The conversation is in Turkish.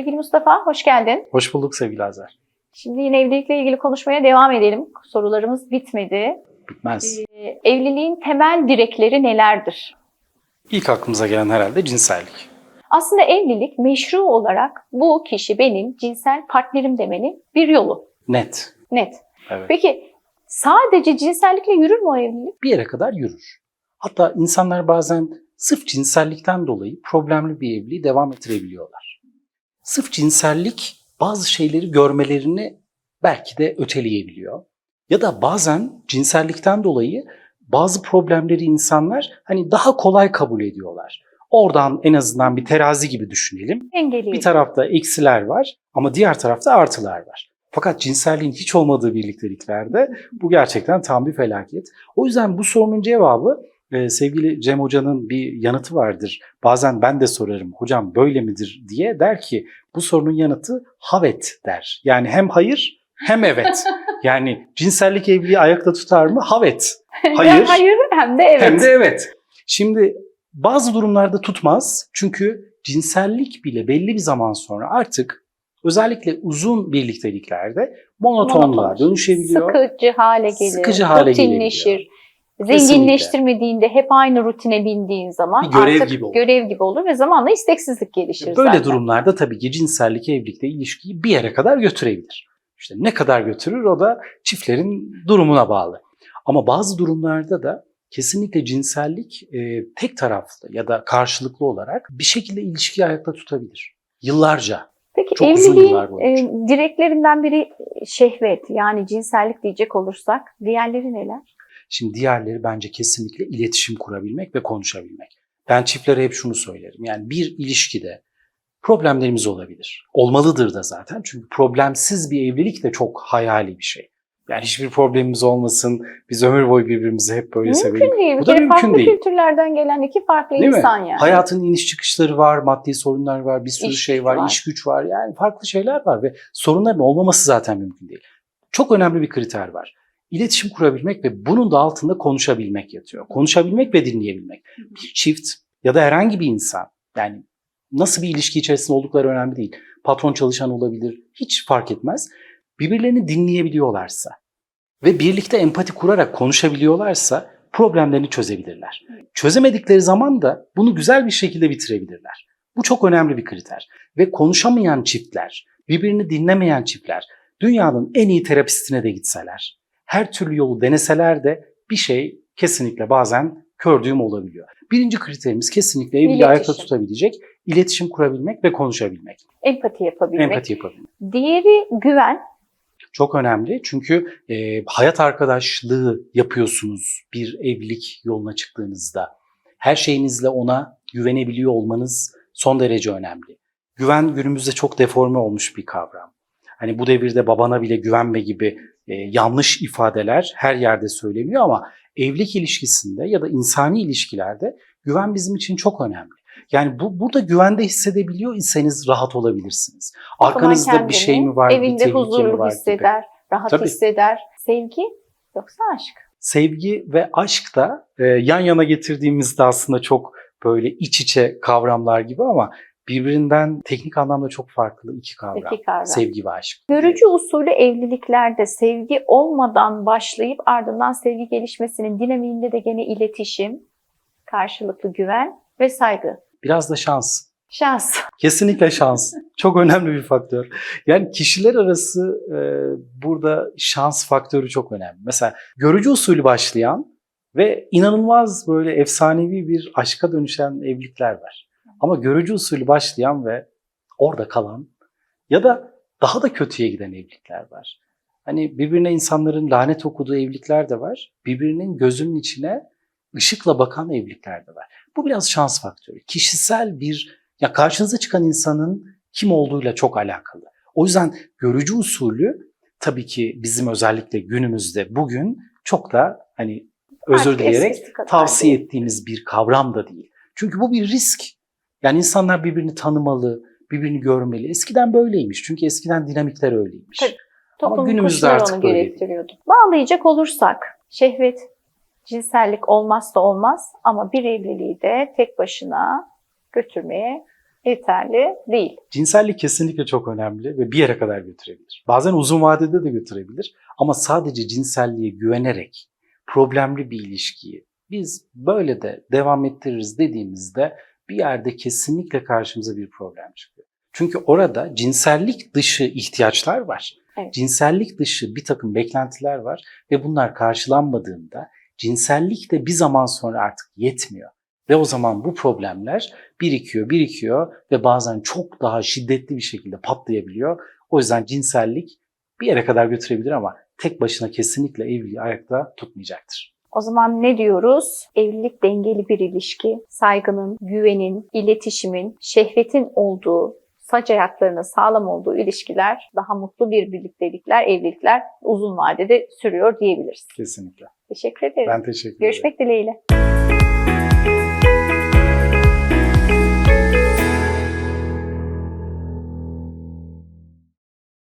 Sevgili Mustafa, hoş geldin. Hoş bulduk sevgili Azer. Şimdi yine evlilikle ilgili konuşmaya devam edelim. Sorularımız bitmedi. Bitmez. Ee, evliliğin temel direkleri nelerdir? İlk aklımıza gelen herhalde cinsellik. Aslında evlilik meşru olarak bu kişi benim cinsel partnerim demenin bir yolu. Net. Net. Evet. Peki sadece cinsellikle yürür mü o evlilik? Bir yere kadar yürür. Hatta insanlar bazen sırf cinsellikten dolayı problemli bir evliliği devam ettirebiliyorlar. Sırf cinsellik bazı şeyleri görmelerini belki de öteleyebiliyor. Ya da bazen cinsellikten dolayı bazı problemleri insanlar hani daha kolay kabul ediyorlar. Oradan en azından bir terazi gibi düşünelim. Engeli. Bir tarafta eksiler var ama diğer tarafta artılar var. Fakat cinselliğin hiç olmadığı birlikteliklerde bu gerçekten tam bir felaket. O yüzden bu sorunun cevabı e, sevgili Cem Hoca'nın bir yanıtı vardır. Bazen ben de sorarım hocam böyle midir diye der ki bu sorunun yanıtı havet der. Yani hem hayır hem evet. Yani cinsellik evliliği ayakta tutar mı? Havet. hem hayır. hayır hem de evet. Hem de evet. Şimdi bazı durumlarda tutmaz. Çünkü cinsellik bile belli bir zaman sonra artık özellikle uzun birlikteliklerde monotonluğa Monoton. dönüşebiliyor. Sıkıcı hale gelir. Sıkıcı hale rutinleşir. Zenginleştirmediğinde hep aynı rutine bindiğin zaman Bir görev artık gibi olur. görev gibi olur ve zamanla isteksizlik gelişir Böyle zaten. durumlarda tabii ki cinsellik evlilikte ilişkiyi bir yere kadar götürebilir. İşte ne kadar götürür o da çiftlerin durumuna bağlı. Ama bazı durumlarda da kesinlikle cinsellik e, tek taraflı ya da karşılıklı olarak bir şekilde ilişkiyi ayakta tutabilir. Yıllarca. Peki Çok uzun evliliğin e, direklerinden biri şehvet yani cinsellik diyecek olursak diğerleri neler? Şimdi diğerleri bence kesinlikle iletişim kurabilmek ve konuşabilmek. Ben çiftlere hep şunu söylerim. Yani bir ilişkide problemlerimiz olabilir. Olmalıdır da zaten. Çünkü problemsiz bir evlilik de çok hayali bir şey. Yani hiçbir problemimiz olmasın. Biz ömür boyu birbirimizi hep böyle sevelim. Mümkün değil. Bir Bu da mümkün farklı değil. kültürlerden gelen iki farklı Değil mi? insan yani. Hayatın iniş çıkışları var, maddi sorunlar var, bir sürü İş şey var, var. iş güç var. Yani farklı şeyler var ve sorunların olmaması zaten mümkün değil. Çok önemli bir kriter var. İletişim kurabilmek ve bunun da altında konuşabilmek yatıyor. Konuşabilmek ve dinleyebilmek. Bir çift ya da herhangi bir insan yani nasıl bir ilişki içerisinde oldukları önemli değil. Patron çalışan olabilir, hiç fark etmez. Birbirlerini dinleyebiliyorlarsa ve birlikte empati kurarak konuşabiliyorlarsa problemlerini çözebilirler. Çözemedikleri zaman da bunu güzel bir şekilde bitirebilirler. Bu çok önemli bir kriter. Ve konuşamayan çiftler, birbirini dinlemeyen çiftler, dünyanın en iyi terapistine de gitseler, her türlü yolu deneseler de bir şey kesinlikle bazen kördüğüm olabiliyor. Birinci kriterimiz kesinlikle evliliği ayakta tutabilecek, iletişim kurabilmek ve konuşabilmek, Empati yapabilmek. empati yapabilmek. Diğeri güven. Çok önemli çünkü e, hayat arkadaşlığı yapıyorsunuz bir evlilik yoluna çıktığınızda. Her şeyinizle ona güvenebiliyor olmanız son derece önemli. Güven günümüzde çok deforme olmuş bir kavram. Hani bu devirde babana bile güvenme gibi e, yanlış ifadeler her yerde söyleniyor ama evlilik ilişkisinde ya da insani ilişkilerde güven bizim için çok önemli. Yani bu burada güvende hissedebiliyor iseniz rahat olabilirsiniz. Arkanızda bir şey mi var, bir Evinde mi huzurlu var gibi. hisseder, rahat Tabii. hisseder. Sevgi yoksa aşk. sevgi ve aşk da e, yan yana getirdiğimizde aslında çok böyle iç içe kavramlar gibi ama birbirinden teknik anlamda çok farklı iki kavram. İki kavram. Sevgi ve aşk. Görücü usulü evliliklerde sevgi olmadan başlayıp ardından sevgi gelişmesinin dinamiğinde de gene iletişim, karşılıklı güven ve saygı. Biraz da şans. Şans. Kesinlikle şans. Çok önemli bir faktör. Yani kişiler arası e, burada şans faktörü çok önemli. Mesela görücü usulü başlayan ve inanılmaz böyle efsanevi bir aşka dönüşen evlilikler var. Ama görücü usulü başlayan ve orada kalan ya da daha da kötüye giden evlilikler var. Hani birbirine insanların lanet okuduğu evlilikler de var. Birbirinin gözünün içine ışıkla bakan evlilikler de var. Bu biraz şans faktörü. Kişisel bir ya karşınıza çıkan insanın kim olduğuyla çok alakalı. O yüzden görücü usulü tabii ki bizim özellikle günümüzde bugün çok da hani özür dileyerek tavsiye ettiğimiz bir kavram da değil. Çünkü bu bir risk. Yani insanlar birbirini tanımalı, birbirini görmeli. Eskiden böyleymiş. Çünkü eskiden dinamikler öyleymiş. Tabii. Ama Toplumun günümüzde koşulları artık onu böyle gerektiriyordu. Bağlayacak olursak şehvet, cinsellik olmazsa olmaz ama bir evliliği de tek başına götürmeye yeterli değil. Cinsellik kesinlikle çok önemli ve bir yere kadar götürebilir. Bazen uzun vadede de götürebilir ama sadece cinselliğe güvenerek problemli bir ilişkiyi biz böyle de devam ettiririz dediğimizde bir yerde kesinlikle karşımıza bir problem çıkıyor. Çünkü orada cinsellik dışı ihtiyaçlar var. Evet. Cinsellik dışı bir takım beklentiler var ve bunlar karşılanmadığında cinsellik de bir zaman sonra artık yetmiyor. Ve o zaman bu problemler birikiyor, birikiyor ve bazen çok daha şiddetli bir şekilde patlayabiliyor. O yüzden cinsellik bir yere kadar götürebilir ama tek başına kesinlikle evliliği ayakta tutmayacaktır. O zaman ne diyoruz? Evlilik dengeli bir ilişki. Saygının, güvenin, iletişimin, şehvetin olduğu, saç ayaklarının sağlam olduğu ilişkiler, daha mutlu bir birliktelikler, evlilikler uzun vadede sürüyor diyebiliriz. Kesinlikle. Teşekkür ederiz. Ben teşekkür ederim. Görüşmek dileğiyle.